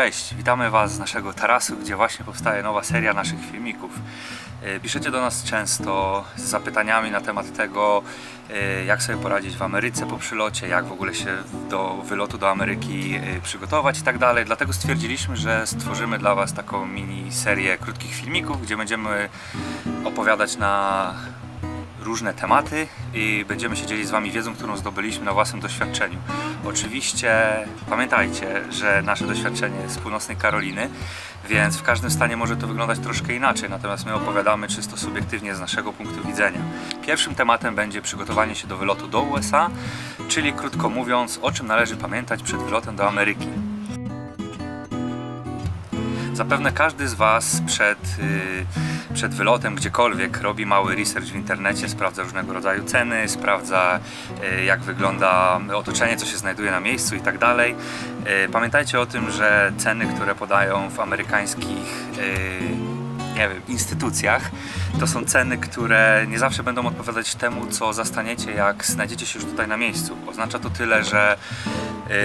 Cześć, witamy Was z naszego tarasu, gdzie właśnie powstaje nowa seria naszych filmików. E, Piszecie do nas często z zapytaniami na temat tego, e, jak sobie poradzić w Ameryce po przylocie, jak w ogóle się do wylotu do Ameryki e, przygotować i tak dalej. Dlatego stwierdziliśmy, że stworzymy dla Was taką mini serię krótkich filmików, gdzie będziemy opowiadać na różne tematy i będziemy się dzielić z Wami wiedzą, którą zdobyliśmy na własnym doświadczeniu. Oczywiście pamiętajcie, że nasze doświadczenie jest z północnej Karoliny, więc w każdym stanie może to wyglądać troszkę inaczej, natomiast my opowiadamy czysto subiektywnie z naszego punktu widzenia. Pierwszym tematem będzie przygotowanie się do wylotu do USA, czyli krótko mówiąc, o czym należy pamiętać przed wylotem do Ameryki. Zapewne każdy z Was przed, y, przed wylotem gdziekolwiek robi mały research w internecie, sprawdza różnego rodzaju ceny, sprawdza y, jak wygląda otoczenie, co się znajduje na miejscu i tak dalej. Y, Pamiętajcie o tym, że ceny, które podają w amerykańskich nie wiem, instytucjach, to są ceny, które nie zawsze będą odpowiadać temu, co zastaniecie, jak znajdziecie się już tutaj na miejscu. Oznacza to tyle, że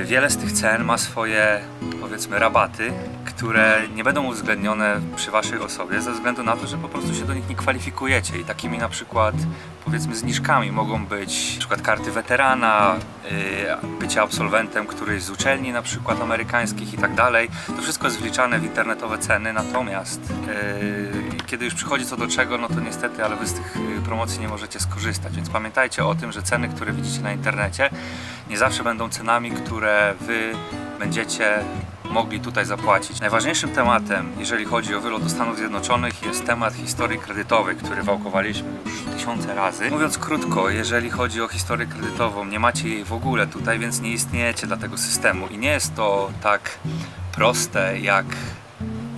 y, wiele z tych cen ma swoje, powiedzmy, rabaty, które nie będą uwzględnione przy waszej osobie ze względu na to, że po prostu się do nich nie kwalifikujecie i takimi na przykład powiedzmy zniżkami mogą być na przykład karty weterana, y, bycie absolwentem którejś z uczelni na przykład amerykańskich i tak dalej. To wszystko jest wliczane w internetowe ceny, natomiast y, kiedy już przychodzi co do czego, no to niestety, ale wy z tych y, promocji nie możecie skorzystać, więc pamiętajcie o tym, że ceny, które widzicie na internecie nie zawsze będą cenami, które wy będziecie mogli tutaj zapłacić. Najważniejszym tematem, jeżeli chodzi o wylot do Stanów Zjednoczonych, jest temat historii kredytowej, który wałkowaliśmy już tysiące razy. Mówiąc krótko, jeżeli chodzi o historię kredytową, nie macie jej w ogóle tutaj, więc nie istniejecie dla tego systemu i nie jest to tak proste jak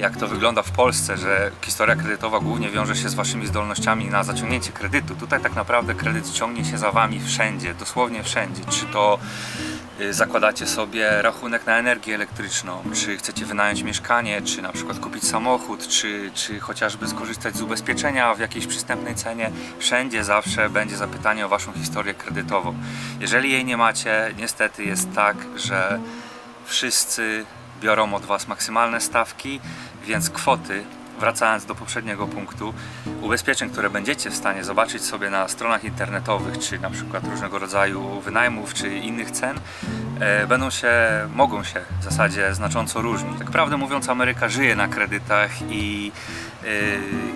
jak to wygląda w Polsce, że historia kredytowa głównie wiąże się z waszymi zdolnościami na zaciągnięcie kredytu. Tutaj tak naprawdę kredyt ciągnie się za wami wszędzie, dosłownie wszędzie. Czy to y, zakładacie sobie rachunek na energię elektryczną, czy chcecie wynająć mieszkanie, czy na przykład kupić samochód, czy, czy chociażby skorzystać z ubezpieczenia w jakiejś przystępnej cenie, wszędzie zawsze będzie zapytanie o waszą historię kredytową. Jeżeli jej nie macie, niestety jest tak, że wszyscy biorą od Was maksymalne stawki, więc kwoty, wracając do poprzedniego punktu, ubezpieczeń, które będziecie w stanie zobaczyć sobie na stronach internetowych, czy na przykład różnego rodzaju wynajmów, czy innych cen, e, będą się, mogą się w zasadzie znacząco różnić. Tak prawdę mówiąc, Ameryka żyje na kredytach i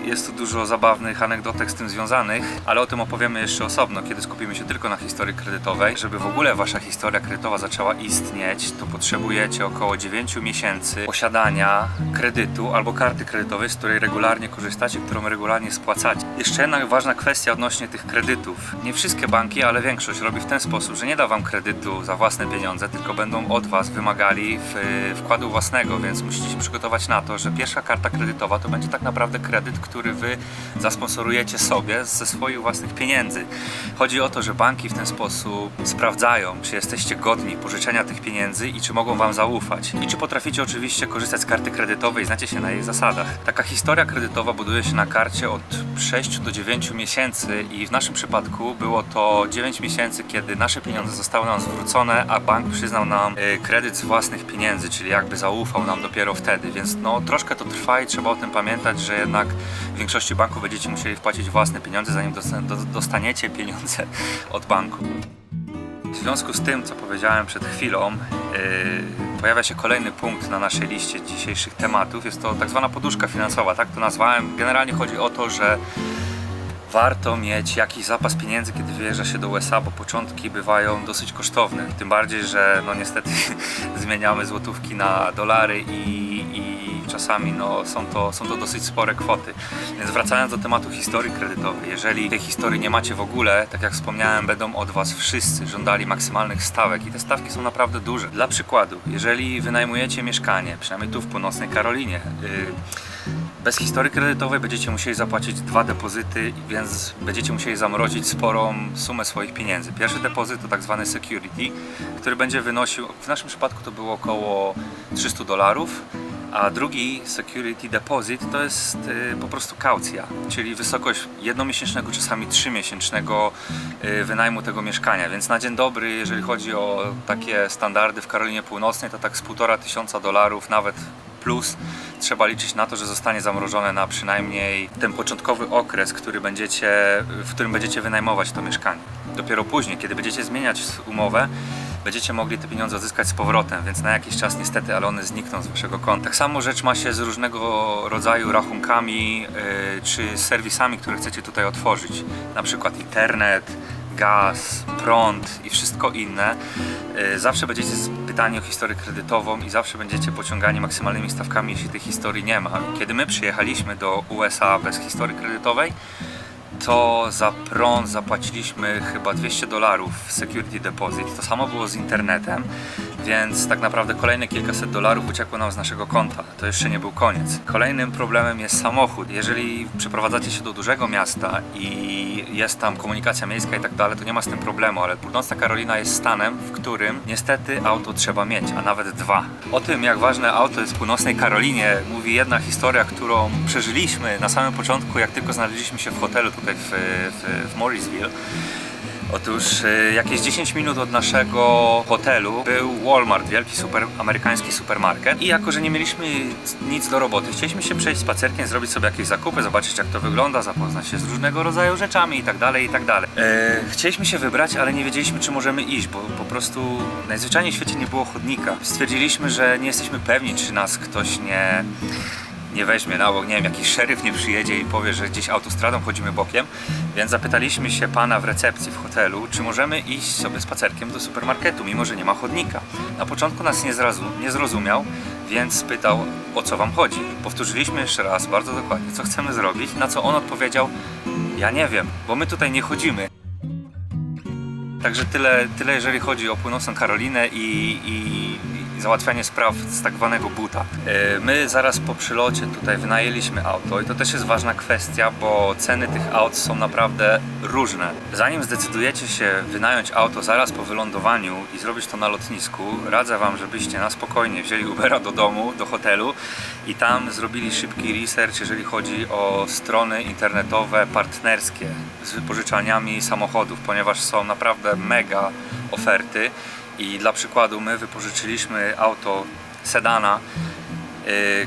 jest tu dużo zabawnych anegdotek z tym związanych, ale o tym opowiemy jeszcze osobno, kiedy skupimy się tylko na historii kredytowej. Żeby w ogóle wasza historia kredytowa zaczęła istnieć, to potrzebujecie około 9 miesięcy posiadania kredytu albo karty kredytowej, z której regularnie korzystacie, którą regularnie spłacacie. Jeszcze jedna ważna kwestia odnośnie tych kredytów. Nie wszystkie banki, ale większość robi w ten sposób, że nie da wam kredytu za własne pieniądze, tylko będą od was wymagali w, wkładu własnego, więc musicie się przygotować na to, że pierwsza karta kredytowa to będzie tak naprawdę kredyt, który wy zasponsorujecie sobie ze swoich własnych pieniędzy. Chodzi o to, że banki w ten sposób sprawdzają, czy jesteście godni pożyczenia tych pieniędzy i czy mogą wam zaufać. I czy potraficie oczywiście korzystać z karty kredytowej znacie się na jej zasadach. Taka historia kredytowa buduje się na karcie od 6 do 9 miesięcy i w naszym przypadku było to 9 miesięcy, kiedy nasze pieniądze zostały nam zwrócone, a bank przyznał nam e, kredyt z własnych pieniędzy, czyli jakby zaufał nam dopiero wtedy, więc no troszkę to trwa i trzeba o tym pamiętać, że jednak w większości banków będziecie musieli wpłacić własne pieniądze, zanim dosta- do- dostaniecie pieniądze od banku. W związku z tym, co powiedziałem przed chwilą, yy, pojawia się kolejny punkt na naszej liście dzisiejszych tematów. Jest to tak zwana poduszka finansowa, tak to nazwałem. Generalnie chodzi o to, że warto mieć jakiś zapas pieniędzy, kiedy wyjeżdża się do USA, bo początki bywają dosyć kosztowne. Tym bardziej, że no niestety zmieniamy złotówki na dolary i, i czasami no, są, to, są to dosyć spore kwoty. Więc wracając do tematu historii kredytowej, jeżeli tej historii nie macie w ogóle, tak jak wspomniałem, będą od Was wszyscy żądali maksymalnych stawek i te stawki są naprawdę duże. Dla przykładu, jeżeli wynajmujecie mieszkanie, przynajmniej tu w północnej Karolinie, yy, bez historii kredytowej będziecie musieli zapłacić dwa depozyty, więc będziecie musieli zamrozić sporą sumę swoich pieniędzy. Pierwszy depozyt to tak zwany security, który będzie wynosił, w naszym przypadku to było około 300 dolarów, A drugi security deposit to jest y, po prostu kaucja, czyli wysokość jednomiesięcznego, czasami trzymiesięcznego y, wynajmu tego mieszkania. Więc na dzień dobry, jeżeli chodzi o takie standardy w Karolinie Północnej, to tak z półtora tysiąca dolarów, nawet plus trzeba liczyć na to, że zostanie zamrożone na przynajmniej ten początkowy okres, który będziecie, w którym będziecie wynajmować to mieszkanie. Dopiero później, kiedy będziecie zmieniać umowę, będziecie mogli te pieniądze odzyskać z powrotem, więc na jakiś czas niestety, ale one znikną z waszego konta. Tak samo rzecz ma się z różnego rodzaju rachunkami yy, czy serwisami, które chcecie tutaj otworzyć. Na przykład internet, gaz, prąd i wszystko inne. Yy, Zawsze będziecie pytani o historię kredytową i zawsze będziecie pociągani maksymalnymi stawkami, jeśli tej historii nie ma. Kiedy my przyjechaliśmy do USA bez historii kredytowej, to za prąd zapłaciliśmy chyba 200 dolarów security deposit. To samo było z internetem, więc tak naprawdę kolejne kilkaset dolarów uciekło nam z naszego konta. To jeszcze nie był koniec. Kolejnym problemem jest samochód. Jeżeli przeprowadzacie się do dużego miasta i jest tam komunikacja miejska i tak dalej, to nie ma z tym problemu, ale Północna Karolina jest stanem, w którym niestety auto trzeba mieć, a nawet dwa. O tym, jak ważne auto jest w Północnej Karolinie, mówi jedna historia, którą przeżyliśmy na samym początku, jak tylko znaleźliśmy się w hotelu tutaj w, w, w Morrisville. Otóż y, jakieś 10 minut od naszego hotelu był Walmart, wielki super, amerykański supermarket. I jako, że nie mieliśmy nic do roboty, chcieliśmy się przejść spacerkiem, zrobić sobie jakieś zakupy, zobaczyć jak to wygląda, zapoznać się z różnego rodzaju rzeczami i tak dalej, i tak dalej. E, chcieliśmy się wybrać, ale nie wiedzieliśmy, czy możemy iść, bo po prostu najzwyczajniej w świecie nie było chodnika. Stwierdziliśmy, że nie jesteśmy pewni, czy nas ktoś nie nie weźmie na bok, nie wiem, jakiś szeryf nie przyjedzie i powie, że gdzieś autostradą chodzimy bokiem, więc zapytaliśmy się pana w recepcji w hotelu, czy możemy iść sobie spacerkiem do supermarketu, mimo że nie ma chodnika. Na początku nas nie, nie zrozumiał, więc spytał, o co wam chodzi. Powtórzyliśmy jeszcze raz, bardzo dokładnie, co chcemy zrobić, na co on odpowiedział, ja nie wiem, bo my tutaj nie chodzimy. Także tyle, tyle jeżeli chodzi o północną Karolinę i, i, załatwianie spraw z tak zwanego buta. E, My zaraz po przylocie tutaj wynajęliśmy auto i to też jest ważna kwestia, bo ceny tych aut są naprawdę różne. Zanim zdecydujecie się wynająć auto zaraz po wylądowaniu i zrobić to na lotnisku, radzę Wam, żebyście na spokojnie wzięli Ubera do domu, do hotelu i tam zrobili szybki research, jeżeli chodzi o strony internetowe partnerskie z wypożyczalniami samochodów, ponieważ są naprawdę mega oferty i dla przykładu my wypożyczyliśmy auto sedana,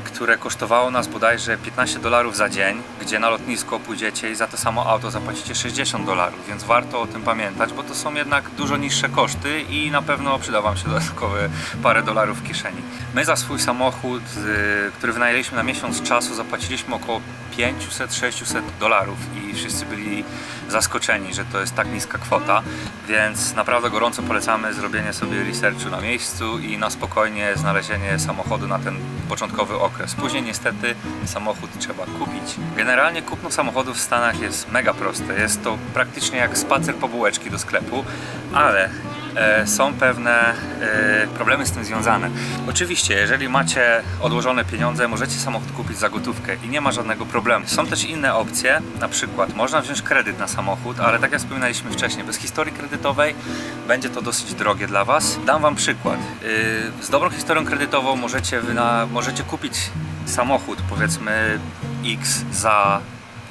które kosztowało nas bodajże 15 dolarów za dzień, gdzie na lotnisko pójdziecie i za to samo auto zapłacicie 60 dolarów, więc warto o tym pamiętać, bo to są jednak dużo niższe koszty i na pewno przyda Wam się dodatkowe parę dolarów w kieszeni. My za swój samochód, y, który wynajęliśmy na miesiąc czasu, zapłaciliśmy około 500-600 dolarów i wszyscy byli zaskoczeni, że to jest tak niska kwota, więc naprawdę gorąco polecamy zrobienie sobie researchu na miejscu i na spokojnie znalezienie samochodu na ten początkowy okres. Później niestety samochód trzeba kupić. Generalnie kupno samochodu w Stanach jest mega proste. Jest to praktycznie jak spacer po bułeczki do sklepu, ale są pewne e, problemy z tym związane. Oczywiście, jeżeli macie odłożone pieniądze, możecie samochód kupić za gotówkę i nie ma żadnego problemu. Są też inne opcje, na przykład można wziąć kredyt na samochód, ale tak jak wspominaliśmy wcześniej, bez historii kredytowej będzie to dosyć drogie dla Was. Dam Wam przykład. Yy, Z dobrą historią kredytową możecie, możecie kupić samochód, powiedzmy X za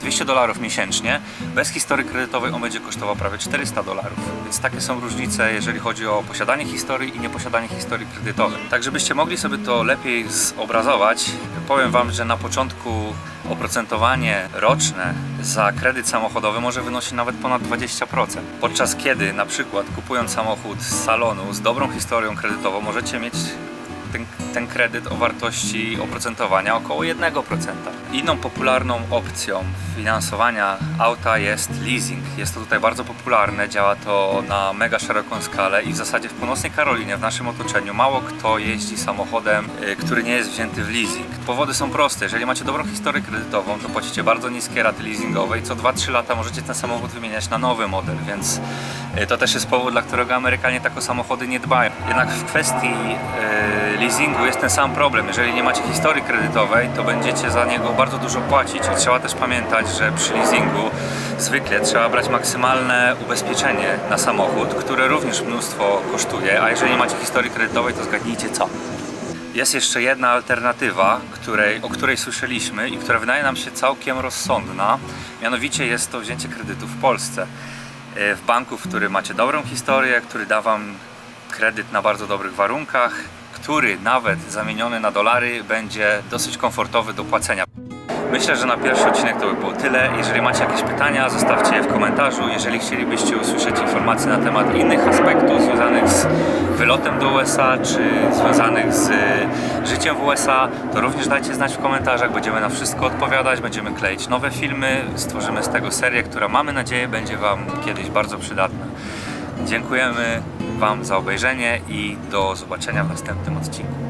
200 dolarów miesięcznie. Bez historii kredytowej on będzie kosztował prawie 400 dolarów. Więc takie są różnice, jeżeli chodzi o posiadanie historii i nieposiadanie historii kredytowej. Tak, żebyście mogli sobie to lepiej zobrazować, powiem Wam, że na początku oprocentowanie roczne za kredyt samochodowy może wynosić nawet ponad 20%. Podczas kiedy na przykład kupując samochód z salonu z dobrą historią kredytową możecie mieć ten, ten kredyt o wartości oprocentowania około 1%. Inną popularną opcją finansowania auta jest leasing. Jest to tutaj bardzo popularne, działa to na mega szeroką skalę i w zasadzie w północnej Karolinie, w naszym otoczeniu, mało kto jeździ samochodem, y, który nie jest wzięty w leasing. Powody są proste. Jeżeli macie dobrą historię kredytową, to płacicie bardzo niskie raty leasingowe i co 2-3 lata możecie ten samochód wymieniać na nowy model, więc to też jest powód, dla którego Amerykanie tak o samochody nie dbają. Jednak w kwestii y, leasingu jest ten sam problem. Jeżeli nie macie historii kredytowej, to będziecie za niego bardzo dużo płacić i trzeba też pamiętać, że przy leasingu zwykle trzeba brać maksymalne ubezpieczenie na samochód, które również mnóstwo kosztuje, a jeżeli nie macie historii kredytowej, to zgadnijcie co. Jest jeszcze jedna alternatywa, której, o której słyszeliśmy i która wydaje nam się całkiem rozsądna. Mianowicie jest to wzięcie kredytu w Polsce. E, W banku, w którym macie dobrą historię, który da Wam kredyt na bardzo dobrych warunkach, który nawet zamieniony na dolary będzie dosyć komfortowy do płacenia. Myślę, że na pierwszy odcinek to by było tyle. Jeżeli macie jakieś pytania, zostawcie je w komentarzu. Jeżeli chcielibyście usłyszeć informacje na temat innych aspektów związanych z wylotem do USA, czy związanych z życiem w USA, to również dajcie znać w komentarzach. Będziemy na wszystko odpowiadać, będziemy kleić nowe filmy, stworzymy z tego serię, która mamy nadzieję będzie Wam kiedyś bardzo przydatna. Dziękujemy Wam za obejrzenie i do zobaczenia w następnym odcinku.